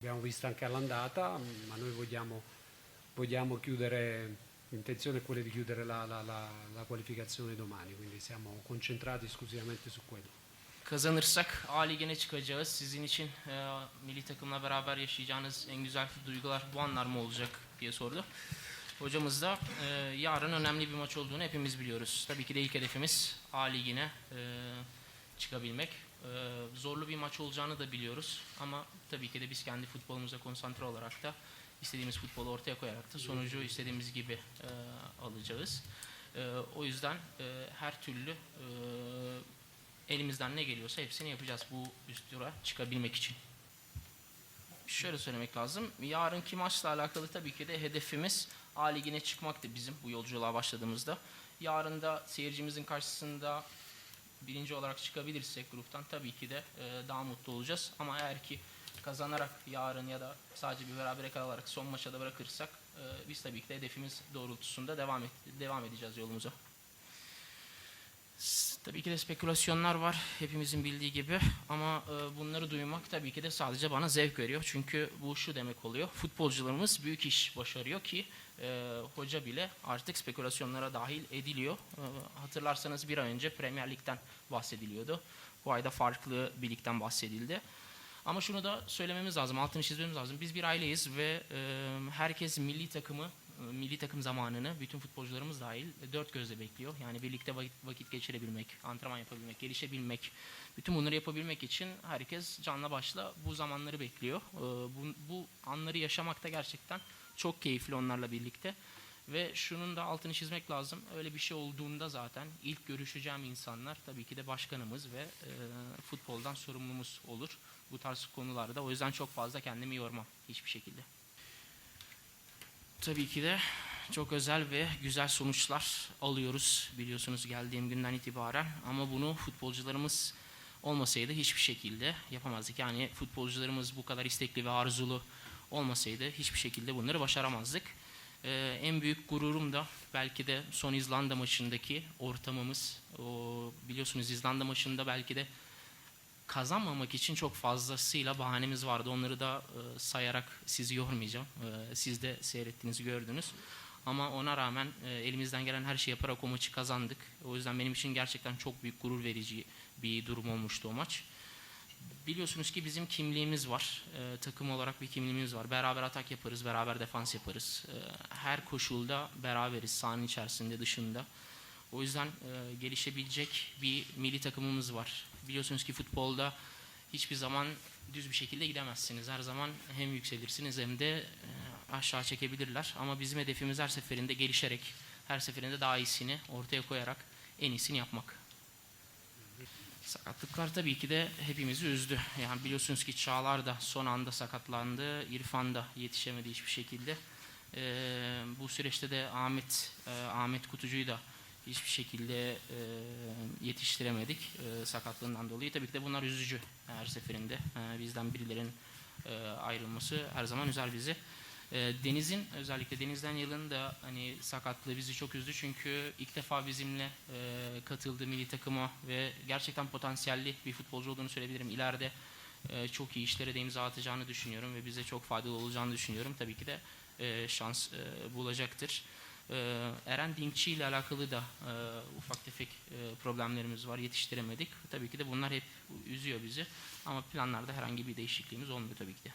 Abbiamo visto anche all'andata, ma noi vogliamo, vogliamo chiudere, l'intenzione è quella di chiudere la, la- la- la qualificazione domani, quindi siamo concentrati esclusivamente su quello. Kazanırsak A Ligi'ne çıkacağız. Sizin için e, milli takımla beraber yaşayacağınız en güzel duygular bu anlar mı olacak diye sordu. Hocamız da e, yarın önemli bir maç olduğunu hepimiz biliyoruz. Tabii ki de ilk hedefimiz A Ligi'ne e, çıkabilmek. E, zorlu bir maç olacağını da biliyoruz. Ama tabii ki de biz kendi futbolumuza konsantre olarak da istediğimiz futbolu ortaya koyarak da sonucu istediğimiz gibi e, alacağız. E, o yüzden e, her türlü e, elimizden ne geliyorsa hepsini yapacağız bu üst tura çıkabilmek için. Şöyle söylemek lazım. Yarınki maçla alakalı tabii ki de hedefimiz A Ligi'ne çıkmaktı bizim bu yolculuğa başladığımızda. Yarın da seyircimizin karşısında birinci olarak çıkabilirsek gruptan tabii ki de e, daha mutlu olacağız. Ama eğer ki kazanarak yarın ya da sadece bir berabere kalarak son maça da bırakırsak e, biz tabii ki de hedefimiz doğrultusunda devam et, devam edeceğiz yolumuza. Tabii ki de spekülasyonlar var hepimizin bildiği gibi ama e, bunları duymak tabii ki de sadece bana zevk veriyor. Çünkü bu şu demek oluyor. Futbolcularımız büyük iş başarıyor ki e, hoca bile artık spekülasyonlara dahil ediliyor. E, hatırlarsanız bir ay önce Premier Lig'den bahsediliyordu. Bu ayda farklı bir ligden bahsedildi. Ama şunu da söylememiz lazım, altını çizmemiz lazım. Biz bir aileyiz ve e, herkes milli takımı, milli takım zamanını, bütün futbolcularımız dahil e, dört gözle bekliyor. Yani birlikte vakit, vakit geçirebilmek, antrenman yapabilmek, gelişebilmek, bütün bunları yapabilmek için herkes canla başla bu zamanları bekliyor. E, bu, bu anları yaşamak da gerçekten çok keyifli onlarla birlikte. Ve şunun da altını çizmek lazım. Öyle bir şey olduğunda zaten ilk görüşeceğim insanlar tabii ki de başkanımız ve e, futboldan sorumlumuz olur bu tarz konularda. O yüzden çok fazla kendimi yormam hiçbir şekilde. Tabii ki de çok özel ve güzel sonuçlar alıyoruz biliyorsunuz geldiğim günden itibaren. Ama bunu futbolcularımız olmasaydı hiçbir şekilde yapamazdık. Yani futbolcularımız bu kadar istekli ve arzulu olmasaydı hiçbir şekilde bunları başaramazdık. Ee, en büyük gururum da belki de son İzlanda maçındaki ortamımız. O, biliyorsunuz İzlanda maçında belki de kazanmamak için çok fazlasıyla bahanemiz vardı. Onları da e, sayarak sizi yormayacağım. E, siz de seyrettiğinizi gördünüz. Ama ona rağmen e, elimizden gelen her şeyi yaparak o maçı kazandık. O yüzden benim için gerçekten çok büyük gurur verici bir durum olmuştu o maç. Biliyorsunuz ki bizim kimliğimiz var. E, takım olarak bir kimliğimiz var. Beraber atak yaparız, beraber defans yaparız. E, her koşulda beraberiz, sahanın içerisinde, dışında. O yüzden e, gelişebilecek bir milli takımımız var. Biliyorsunuz ki futbolda hiçbir zaman düz bir şekilde gidemezsiniz. Her zaman hem yükselirsiniz hem de e, aşağı çekebilirler. Ama bizim hedefimiz her seferinde gelişerek, her seferinde daha iyisini ortaya koyarak en iyisini yapmak. Sakatlıklar tabii ki de hepimizi üzdü. Yani biliyorsunuz ki Çağlar da son anda sakatlandı. İrfan da yetişemedi hiçbir şekilde. Ee, bu süreçte de Ahmet e, Ahmet Kutucu'yu da hiçbir şekilde e, yetiştiremedik e, sakatlığından dolayı. Tabii ki de bunlar üzücü her seferinde. E, bizden birilerinin e, ayrılması her zaman üzer bizi. E, Deniz'in özellikle Deniz'den yılın da hani sakatlığı bizi çok üzdü çünkü ilk defa bizimle e, katıldı milli takıma ve gerçekten potansiyelli bir futbolcu olduğunu söyleyebilirim. İleride e, çok iyi işlere de imza atacağını düşünüyorum ve bize çok faydalı olacağını düşünüyorum. Tabii ki de e, şans e, bulacaktır. E, Eren Dinkçi ile alakalı da e, ufak tefek e, problemlerimiz var. Yetiştiremedik. Tabii ki de bunlar hep üzüyor bizi. Ama planlarda herhangi bir değişikliğimiz olmuyor tabii ki de.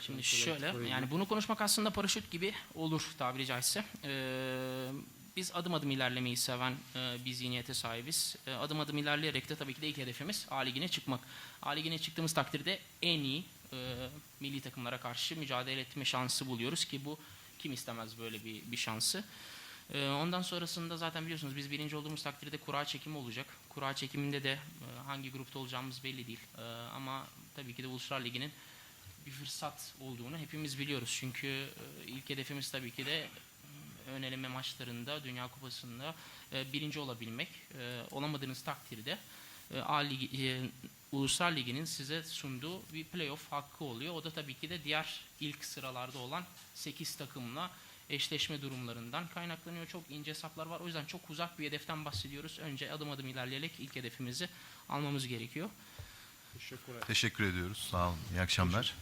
Şimdi şöyle yani bunu konuşmak aslında paraşüt gibi olur tabiri caizse. Ee, biz adım adım ilerlemeyi seven e, bir zihniyete sahibiz. E, adım adım ilerleyerek de tabii ki de ilk hedefimiz A Ligi'ne çıkmak. A Ligi'ne çıktığımız takdirde en iyi milli takımlara karşı mücadele etme şansı buluyoruz ki bu kim istemez böyle bir, bir şansı. E, ondan sonrasında zaten biliyorsunuz biz birinci olduğumuz takdirde kura çekimi olacak. Kura çekiminde de e, hangi grupta olacağımız belli değil. E, ama tabii ki de Uluslar Ligi'nin bir fırsat olduğunu hepimiz biliyoruz. Çünkü e, ilk hedefimiz tabii ki de e, ön eleme maçlarında, Dünya Kupası'nda e, birinci olabilmek. E, olamadığınız takdirde e, A Ligi, e, Uluslar Ligi'nin size sunduğu bir playoff hakkı oluyor. O da tabii ki de diğer ilk sıralarda olan 8 takımla eşleşme durumlarından kaynaklanıyor. Çok ince hesaplar var. O yüzden çok uzak bir hedeften bahsediyoruz. Önce adım adım ilerleyerek ilk hedefimizi almamız gerekiyor. Teşekkürler. Teşekkür ediyoruz. Sağ olun. İyi akşamlar.